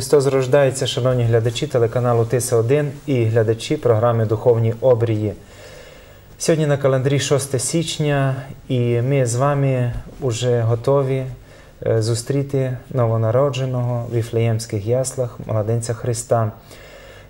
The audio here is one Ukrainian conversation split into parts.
Христос рождається, шановні глядачі телеканалу Тиса 1 і глядачі програми Духовні обрії. Сьогодні на календарі 6 січня, і ми з вами вже готові е, зустріти новонародженого в Віфлеємських яслах младенця Христа.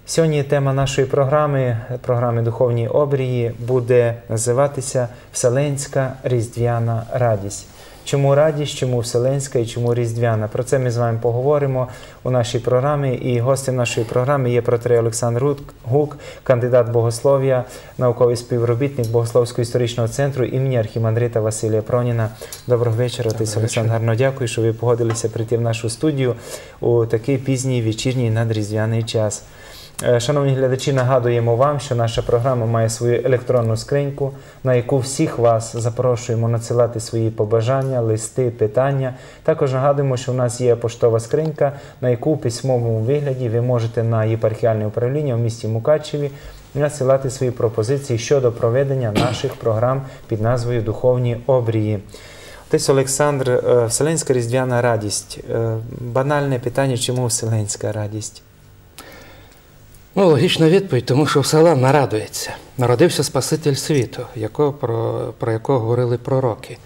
Сьогодні тема нашої програми, програми Духовні обрії, буде називатися Вселенська Різдвяна радість. Чому радість, чому вселенська і чому різдвяна? Про це ми з вами поговоримо у нашій програмі. І гостем нашої програми є протерей Олександр Гук, кандидат богослов'я, науковий співробітник Богословсько-історичного центру імені архімандрита Василія Проніна. Доброго вечора, Отець Олександр. Гарно дякую, що ви погодилися прийти в нашу студію у такий пізній вечірній надріздвяний час. Е, Шановні глядачі, нагадуємо вам, що наша програма має свою електронну скриньку, на яку всіх вас запрошуємо надсилати свої побажання, листи, питання. Також нагадуємо, що в нас є поштова скринька, на яку в письмовому вигляді ви можете на єпархіальне управління в місті Мукачеві надсилати свої пропозиції щодо проведення наших програм під назвою Духовні обрії. Отець Олександр, е, Вселенська різдвяна радість. Е, Банальне питання, чому Вселенська радість? Ну, логічна відповідь, тому що Вселенна радується. Народився Спаситель світу, якого, про, про якого говорили пророки.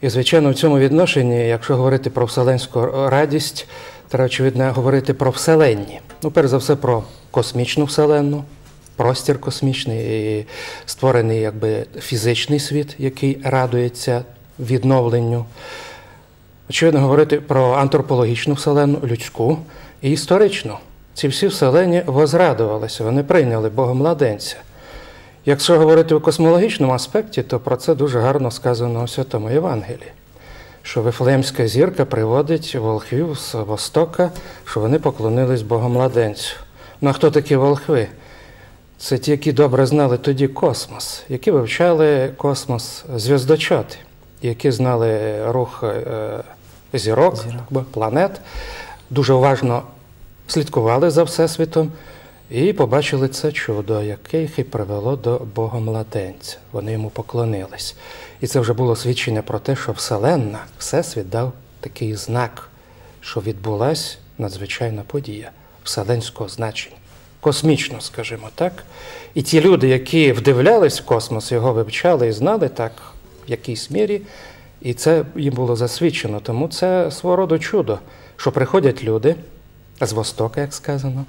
І, звичайно, в цьому відношенні, якщо говорити про вселенську радість, треба, очевидно, говорити про вселенні. Ну, перш за все, про космічну вселенну, простір космічний, і створений якби фізичний світ, який радується відновленню. Очевидно, говорити про антропологічну вселенну, людську і історичну. Ці всі вселені возрадувалися, вони прийняли Бога младенця. Якщо говорити у космологічному аспекті, то про це дуже гарно сказано у Святому Євангелії, що Вифлеємська зірка приводить волхвів з Востока, що вони поклонились Богу младенцю. Ну а хто такі волхви? Це ті, які добре знали тоді космос, які вивчали космос зв'яздочоти, які знали рух е, зірок, Зірок. планет, дуже уважно слідкували за Всесвітом і побачили це чудо, яке їх і привело до Бога младенця. Вони йому поклонились. І це вже було свідчення про те, що Вселенна, Всесвіт дав такий знак, що відбулася надзвичайна подія вселенського значення, космічно, скажімо так. І ті люди, які вдивлялись в космос, його вивчали і знали так в якійсь мірі, і це їм було засвідчено. Тому це свого роду чудо, що приходять люди з Востока, як сказано.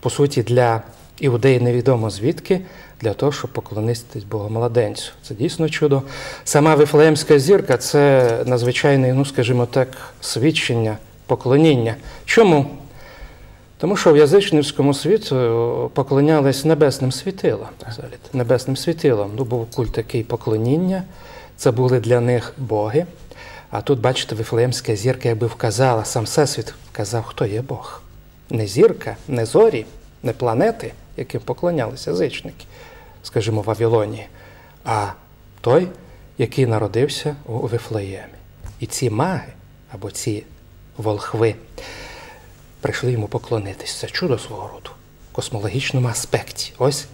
По суті, для іудеї невідомо звідки, для того, щоб поклонитись Богу младенцю. Це дійсно чудо. Сама Вифлеємська зірка це надзвичайне, ну скажімо так, свідчення, поклоніння. Чому? Тому що в язичницькому світу поклонялись небесним світилам. Небесним світилам. Ну, був культ такий поклоніння, це були для них боги. А тут, бачите, Вифлеємська зірка якби вказала, сам Всесвіт вказав, хто є Бог. Не зірка, не зорі, не планети, яким поклонялися язичники, скажімо, в Вавилонії, а той, який народився у Вифлеємі. І ці маги або ці волхви прийшли йому поклонитись. Це чудо свого роду в космологічному аспекті. Ось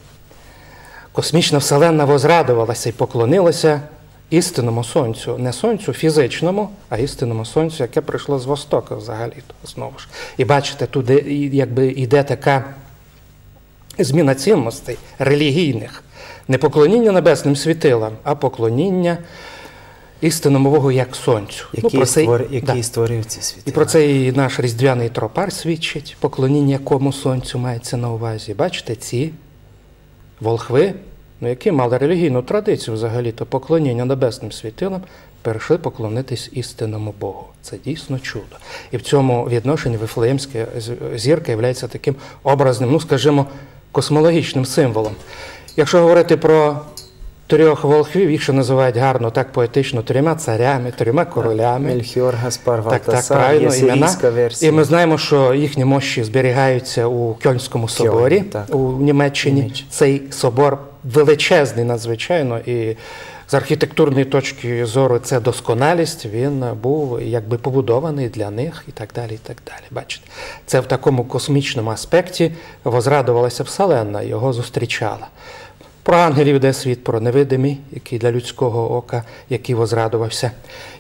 космічна вселенна возрадувалася і поклонилася істинному сонцю, не сонцю фізичному, а істинному сонцю, яке прийшло з Востока взагалі знову ж. І бачите, тут якби йде така зміна цінностей релігійних, не поклоніння небесним світилам, а поклоніння істинному Богу як сонцю. Який, про це, створ... який да. створив ці світи? І про це і наш різдвяний тропар свідчить, поклоніння якому сонцю мається на увазі. Бачите, ці волхви, ну, які мали релігійну традицію взагалі, то поклоніння небесним світилам, перейшли поклонитись істинному Богу. Це дійсно чудо. І в цьому відношенні Вифлеємська зірка є таким образним, ну скажімо, космологічним символом. Якщо говорити про трьох волхвів, їх ще називають гарно, так поетично, трьома царями, трьома королями. Мельхіор, Гаспар, Так, так, правильно, імена. версія. І ми знаємо, що їхні мощі зберігаються у Кьольнському соборі так. у Німеччині. Німеччині. Цей собор величезний надзвичайно, і з архітектурної точки зору це досконалість. Він був якби побудований для них і так далі. і так далі. Бачите, це в такому космічному аспекті возрадувалася Вселенна, його зустрічала. Про ангелів йде світ, про невидимий, який для людського ока, який возрадувався.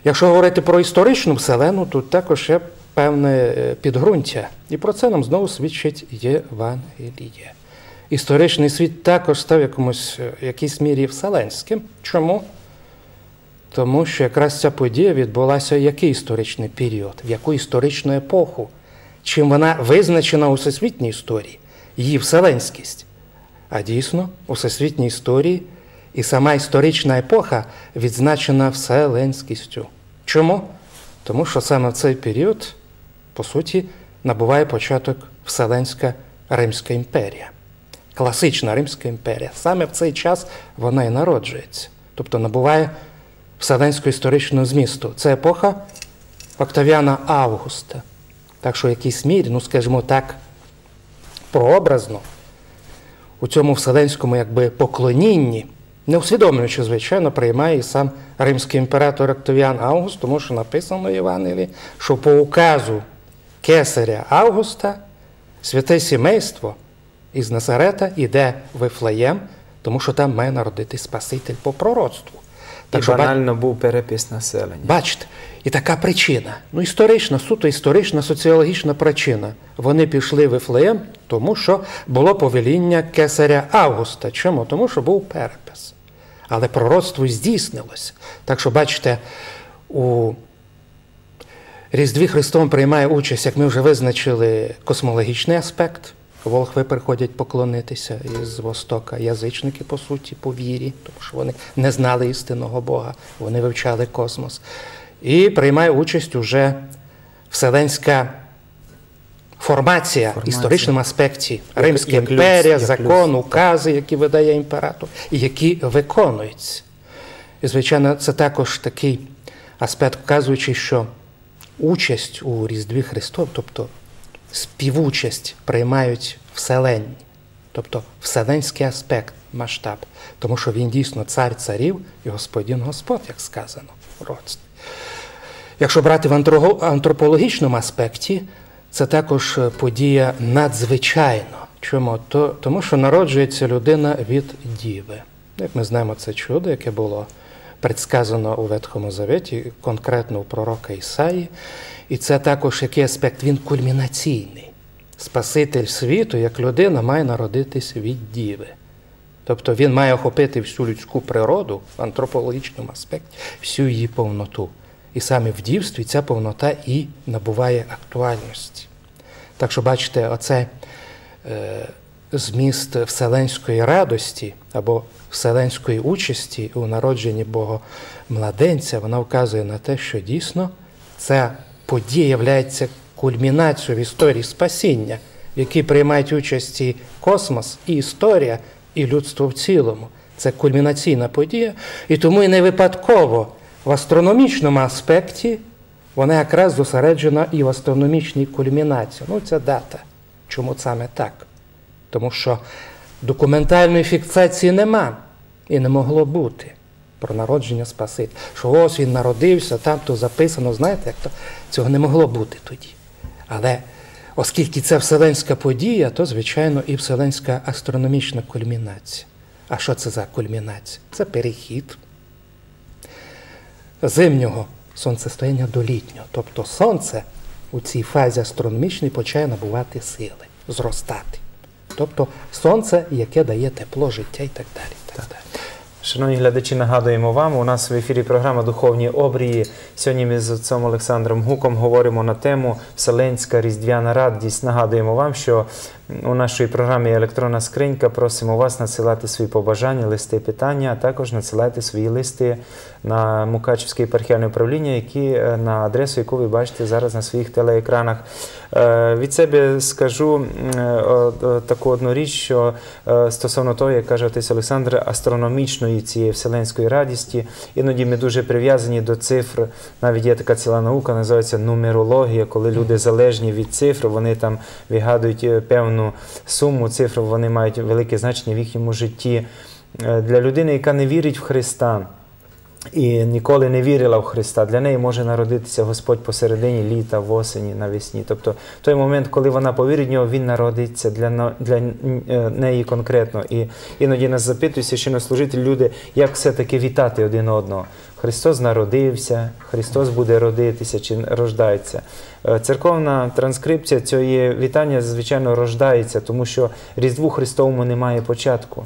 Якщо говорити про історичну вселену, тут також є певне е, підґрунтя. І про це нам знову свідчить Євангеліє. Історичний світ також став якомусь, е, якійсь мірі вселенським. Чому? Тому що якраз ця подія відбулася в який історичний період, в яку історичну епоху, чим вона визначена у всесвітній історії, її вселенськість. А дійсно, у всесвітній історії і сама історична епоха відзначена вселенськістю. Чому? Тому що саме в цей період, по суті, набуває початок Вселенська Римська імперія. Класична Римська імперія. Саме в цей час вона і народжується. Тобто набуває вселенського історичного змісту. Це епоха Октавіана Августа. Так що в якійсь мірі, ну скажімо так, прообразно, у цьому вселенському якби, поклонінні, не усвідомлюючи, звичайно, приймає і сам римський імператор Октавіан Август, тому що написано в Євангелії, що по указу кесаря Августа святе сімейство із Назарета йде в Вифлеєм, тому що там має народитись Спаситель по пророцтву. Так Так що що, ба- банально був перепис населення. бачите, і така причина. Ну, історична, суто історична, соціологічна причина. Вони пішли в Вифлеєм, тому що було повеління кесаря Августа. Чому? Тому що був перепис. Але пророцтво здійснилося. Так що, бачите, у Різдві Христовим приймає участь, як ми вже визначили, космологічний аспект. Волхви приходять поклонитися із Востока, язичники, по суті, по вірі, тому що вони не знали істинного Бога, вони вивчали космос. І приймає участь уже Вселенська формація, Формація. в історичному аспекті. Як- Римська як імперія, як закон, людсь. укази, які видає імператор, і які виконуються. І, звичайно, це також такий аспект, вказуючи, що участь у Різдві Христов, тобто співучасть приймають вселенні, тобто вселенський аспект, масштаб, тому що він дійсно цар царів і господин Господь, як сказано в родстві. Якщо брати в антропологічному аспекті, це також е, подія надзвичайна. Чому? То, тому що народжується людина від діви. Як ми знаємо, це чудо, яке було предсказано у Ветхому Заветі, конкретно у пророка Ісаї. І це також який аспект, він кульмінаційний. Спаситель світу, як людина, має народитись від діви. Тобто він має охопити всю людську природу в антропологічному аспекті, всю її повноту. І саме в дівстві ця повнота і набуває актуальності. Так що, бачите, оце е, зміст вселенської радості або вселенської участі у народженні Бога младенця, вона вказує на те, що дійсно ця подія є кульмінацією в історії спасіння, в якій приймають участь і космос, і історія, і людство в цілому. Це кульмінаційна подія, і тому і не випадково в астрономічному аспекті вона якраз зосереджена і в астрономічній кульмінації. Ну, це дата. Чому саме так? Тому що документальної фіксації нема і не могло бути про народження Спасителя. Що ось він народився, там то записано, знаєте, як то цього не могло бути тоді. Але оскільки це вселенська подія, то, звичайно, і вселенська астрономічна кульмінація. А що це за кульмінація? Це перехід зимнього сонцестояння до літнього. Тобто сонце у цій фазі астрономічній почає набувати сили, зростати. Тобто сонце, яке дає тепло, життя і так далі. і Так далі. Шановні глядачі, нагадуємо вам, у нас в ефірі програма Духовні обрії. Сьогодні ми з отцом Олександром Гуком говоримо на тему Вселенська Різдвяна радість. Нагадуємо вам, що у нашій програмі Електронна скринька просимо вас надсилати свої побажання, листи питання, а також надсилайте свої листи на Мукачівське єпархіальне управління, які е, на адресу, яку ви бачите зараз на своїх телеекранах. Е, Від себе скажу е, таку одну річ, що стосовно того, як каже отець Олександр, астрономічної цієї вселенської радісті, іноді ми дуже прив'язані до цифр. Навіть є така ціла наука, називається нумерологія, коли люди залежні від цифр, вони там вигадують е, певну суму цифр, вони мають велике значення в їхньому житті. Е, Для людини, яка не вірить в Христа, і ніколи не вірила в Христа. Для неї може народитися Господь посередині літа, в осені, навесні. Тобто той момент, коли вона повірить в нього, він народиться для, для е, неї конкретно. І іноді нас запитують священнослужителі, люди, як все-таки вітати один одного. Христос народився, Христос буде родитися чи рождається. Е, Церковна транскрипція цього вітання, звичайно, рождається, тому що Різдву Христовому немає початку.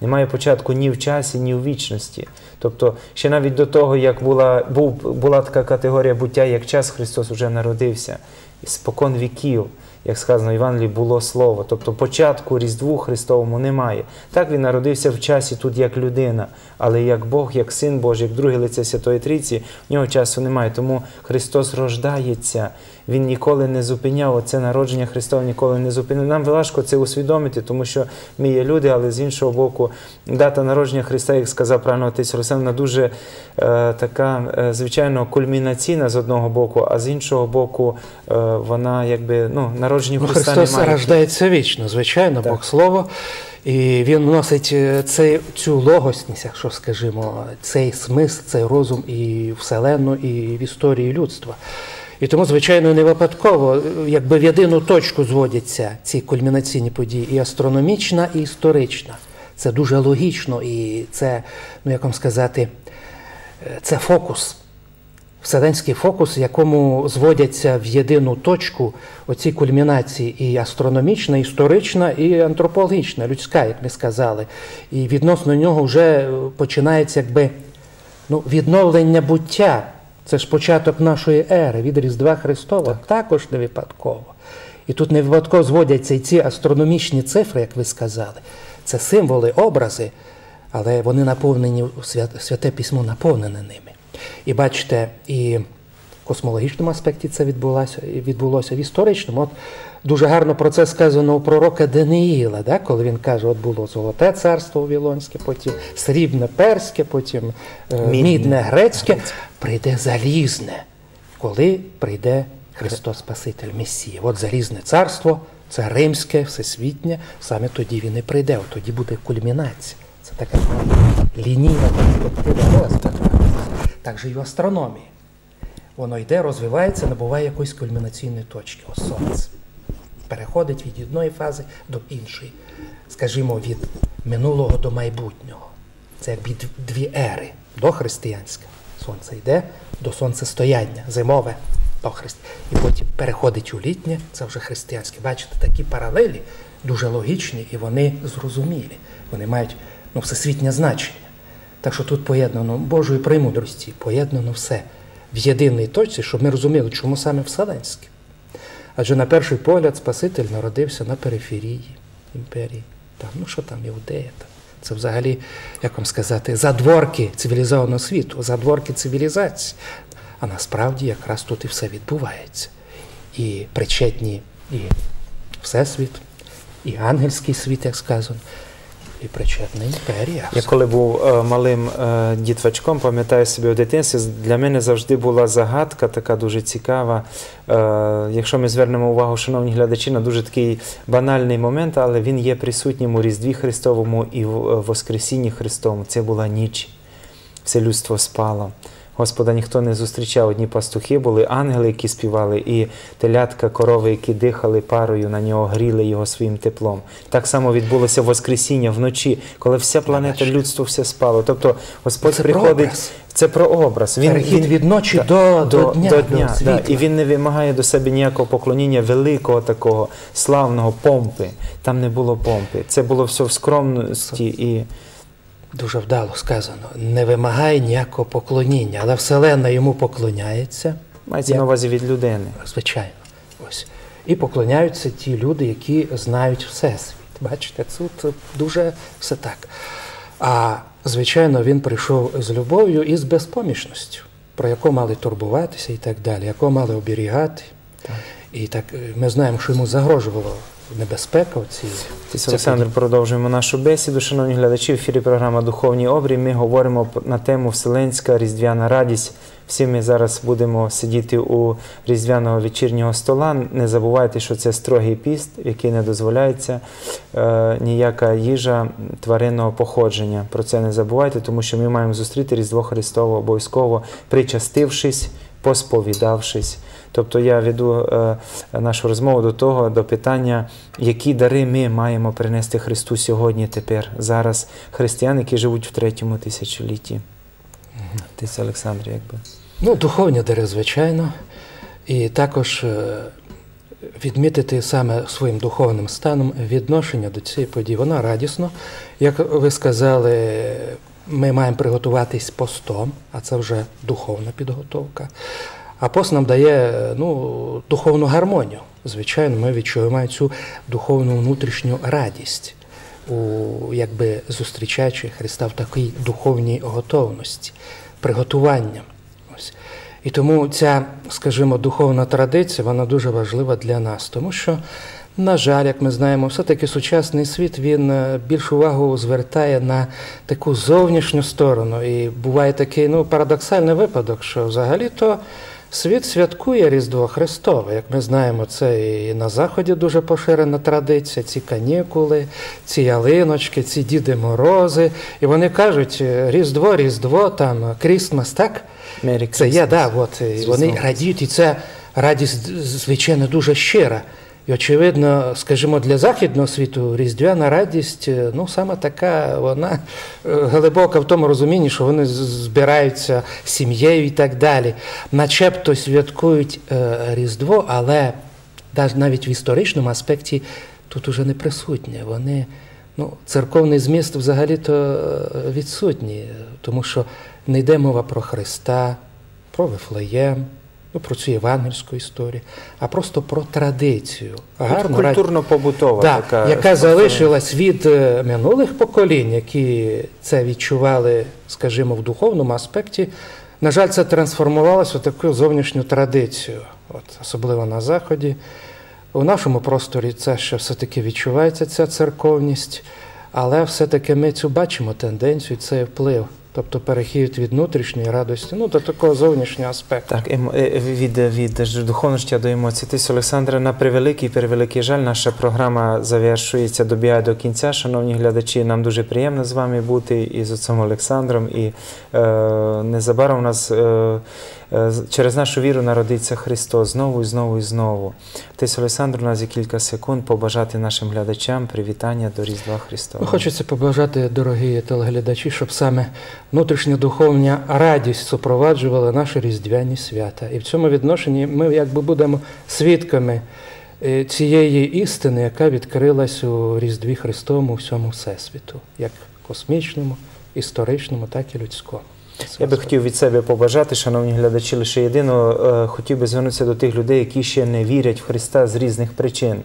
Немає початку ні в часі, ні в вічності. Тобто, ще навіть до того, як була, був, була така категорія буття, як час Христос вже народився. Спокон віків, як сказано в Євангелії, було слово. Тобто початку Різдву Христовому немає. Так він народився в часі тут як людина, але як Бог, як Син Божий, як друге лице Святої Трійці, в нього часу немає. Тому Христос рождається. Він ніколи не зупиняв оце народження Христова ніколи не зупиняв. Нам важко це усвідомити, тому що ми є люди, але з іншого боку, дата народження Христа, як сказав правильно отець Руслан, вона дуже е, така, е, звичайно, кульмінаційна з одного боку, а з іншого боку, е, вона якби ну, народження Ну, Христа Христос немає. рождається вічно, звичайно, Так. Бог Слово. І він носить е, цей, цю логосність, якщо скажімо, цей смисл, цей розум і Вселенну, і в історії людства. І тому, звичайно, не випадково, якби в єдину точку зводяться ці кульмінаційні події, і астрономічна, і історична. Це дуже логічно, і це, ну як вам сказати, це фокус. Вселенський фокус, якому зводяться в єдину точку оці кульмінації і астрономічна, і історична, і антропологічна, людська, як ми сказали. І відносно нього вже починається якби ну, відновлення буття. Це ж початок нашої ери від Різдва Христова, також не випадково. І тут не випадково зводяться і ці астрономічні цифри, як ви сказали. Це символи, образи, але вони наповнені, святе письмо наповнене ними. І бачите, і в космологічному аспекті це відбулося, відбулося в історичному. От дуже гарно про це сказано у пророка Даниїла, да? коли він каже: от було золоте царство Вавилонське, потім срібне перське, потім е, Мідне. мідне грецьке, прийде залізне, коли прийде Христос Спаситель Месія. От залізне царство, це римське, всесвітнє, саме тоді він і прийде, от тоді буде кульмінація. Це така лінійна перспектива розвитку. Так же і в астрономії. Воно йде, розвивається, набуває якоїсь кульмінаційної точки, ось сонце. Переходить від одної фази до іншої. Скажімо, від минулого до майбутнього. Це якби дві ери дохристиянська. Сонце йде до сонцестояння, зимове до Христ. І потім переходить у літнє, це вже християнське. Бачите, такі паралелі дуже логічні і вони зрозумілі. Вони мають ну, всесвітнє значення. Так що тут поєднано Божої премудрості, поєднано все в єдиній точці, щоб ми розуміли, чому саме Вселенське. Адже на перший погляд Спаситель народився на периферії імперії. Там, ну що там, Іудея там. Це взагалі, як вам сказати, задворки цивілізованого світу, задворки цивілізації. А насправді якраз тут і все відбувається. І причетні і Всесвіт, і ангельський світ, як сказано, і причетна імперія. Я коли був е, малим е, дітвачком, пам'ятаю собі у дитинстві, для мене завжди була загадка така дуже цікава. Е, якщо ми звернемо увагу, шановні глядачі, на дуже такий банальний момент, але він є присутнім у Різдві Христовому і в е, Воскресінні Христовому. Це була ніч. Все людство спало. Господа ніхто не зустрічав. Одні пастухи були, ангели, які співали, і телятка, корови, які дихали парою на нього, гріли його своїм теплом. Так само відбулося Воскресіння вночі, коли вся планета, людство все спало. Тобто Господь Це приходить. образ. Це про образ. Перехід від ночі до- до дня, до да. І він не вимагає до себе ніякого поклоніння великого такого славного помпи. Там не було помпи. Це було все в скромності і Дуже вдало сказано. Не вимагає ніякого поклоніння, але Вселенна йому поклоняється. мається на увазі від людини. Звичайно. Ось. І поклоняються ті люди, які знають Всесвіт. Бачите, тут дуже все так. А звичайно, він прийшов з любов'ю і з безпомічністю, про яку мали турбуватися і так далі, яку мали оберігати. І так е, ми знаємо, що йому загрожувала небезпека. Оці, Тись Олександр, продовжуємо нашу бесіду. Шановні глядачі, в ефірі програма Духовні обрій. Ми говоримо на тему Вселенська Різдвяна радість. Всі ми зараз будемо сидіти у різдвяного вечірнього стола. Не забувайте, що це строгий піст, в який не дозволяється е, ніяка їжа тваринного походження. Про це не забувайте, тому що ми маємо зустріти Різдво Христово обов'язково, причастившись, посповідавшись. Тобто я веду е, нашу розмову до того, до питання, які дари ми маємо принести Христу сьогодні, тепер, зараз, християн, які живуть в третьому тисячолітті. Тись, Олександр, якби. Ну, духовні дари, звичайно. І також е, відмітити саме своїм духовним станом відношення до цієї події. Вона радісно. Як ви сказали, ми маємо приготуватись постом, а це вже духовна підготовка. А пост нам дає ну, духовну гармонію. Звичайно, ми відчуваємо цю духовну внутрішню радість, у, якби зустрічаючи Христа в такій духовній готовності, приготуванням. Ось. І тому ця, скажімо, духовна традиція, вона дуже важлива для нас, тому що, на жаль, як ми знаємо, все-таки сучасний світ він е, більшу увагу звертає на таку зовнішню сторону. І буває такий ну, парадоксальний випадок, що взагалі-то світ святкує Різдво Христове. Як ми знаємо, це і на Заході дуже поширена традиція, ці канікули, ці ялиночки, ці Діди Морози. І вони кажуть, Різдво, Різдво, там Крістмас, так? Merry Це є, да, от, і вони радіють, і це радість, звичайно, дуже щира. І, очевидно, скажімо, для західного світу різдвяна радість, е, ну, саме така, вона е, глибока в тому розумінні, що вони збираються сім'єю і так далі. Начебто святкують е, Різдво, але навіть- в історичному аспекті тут уже не присутнє. Вони, ну, церковний зміст взагалі-то відсутній, тому що не йде мова про Христа, про Вифлеєм, ну, про цю євангельську історію, а просто про традицію. Гарну, Культурно-побутова Да, така. яка залишилась від е, минулих поколінь, які це відчували, скажімо, в духовному аспекті. На жаль, це трансформувалося в таку зовнішню традицію, от, особливо на Заході. У нашому просторі це ще все-таки відчувається ця церковність, але все-таки ми цю бачимо тенденцію, цей вплив. Тобто перехід від внутрішньої радості ну, до такого зовнішнього аспекту. Так, ем- е, від, від духовності до емоцій. Тись, Олександре, на превеликий, превеликий жаль, наша програма завершується, добігає до кінця. Шановні глядачі, нам дуже приємно з вами бути і з отцом Олександром. І е, незабаром у нас е, е, через нашу віру народиться Христос знову і знову і знову. Тись, Олександр, у нас є кілька секунд побажати нашим глядачам привітання до Різдва Христова. Ну, Хочеться побажати, дорогі телеглядачі, щоб саме внутрішня духовна радість супроваджувала наші різдвяні свята. І в цьому відношенні ми якби будемо свідками е, цієї істини, яка відкрилась у Різдві Христовому всьому Всесвіту, як космічному, історичному, так і людському. Я би хотів від себе побажати, шановні глядачі, лише єдино е, хотів би звернутися до тих людей, які ще не вірять в Христа з різних причин.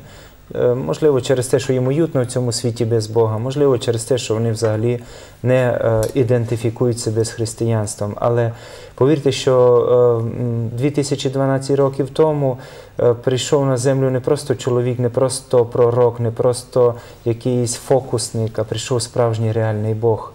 Е, Можливо, через те, що їм уютно в цьому світі без Бога, можливо, через те, що вони взагалі не е, ідентифікують себе з християнством. Але повірте, що е, м, 2012 років тому е, прийшов на землю не просто чоловік, не просто пророк, не просто якийсь фокусник, а прийшов справжній реальний Бог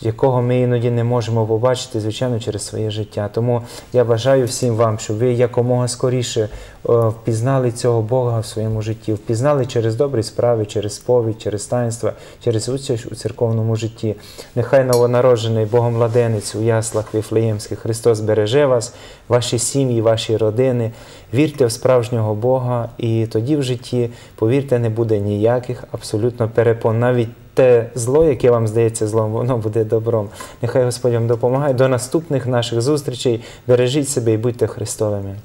якого ми іноді не можемо побачити, звичайно, через своє життя. Тому я бажаю всім вам, щоб ви якомога скоріше е, впізнали цього Бога в своєму житті, впізнали через добрі справи, через сповідь, через таїнства, через участь у церковному житті. Нехай новонароджений Богом младенець у яслах Віфлеємських Христос береже вас, ваші сім'ї, ваші родини. Вірте в справжнього Бога, і тоді в житті, повірте, не буде ніяких абсолютно перепон. Навіть те зло, яке вам здається злом, воно буде добром. Нехай Господь вам допомагає. До наступних наших зустрічей. Бережіть себе і будьте Христовими.